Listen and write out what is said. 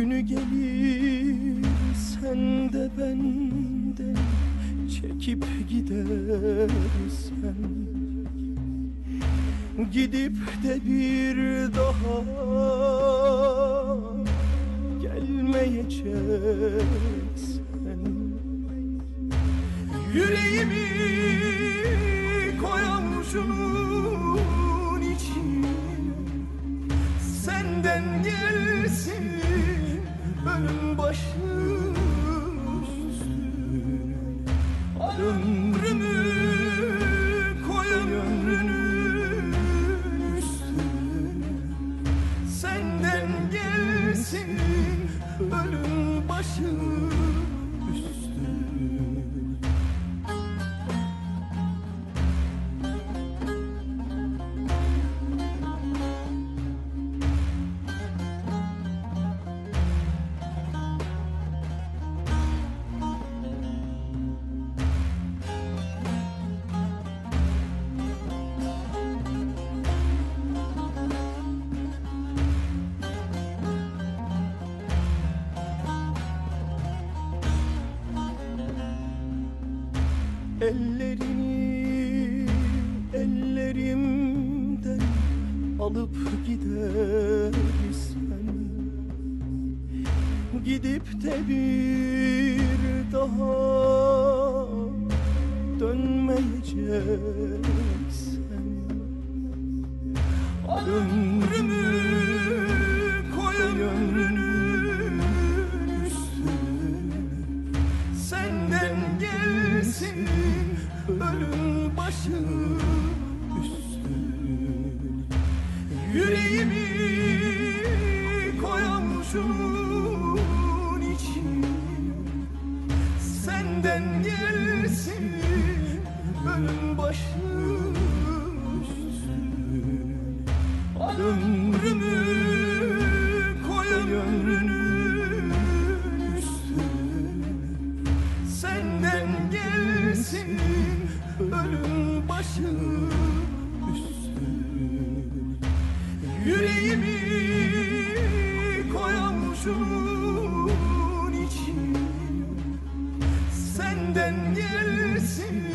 Günü gelir sen de benden çekip gidersen. Gidip de bir daha gelmeyeceksen Yüreğimi koymuşum ölüm Ellerini ellerimden alıp gidersen Gidip de bir daha dönmeyeceksen Ömrümü koymuşum içine Senden gelsin ölüm başım üstüne Ömrümü koy ömrünün Senden gelsin ölüm başım üstüne Yüreğimi koymuşum içine Senden gelsin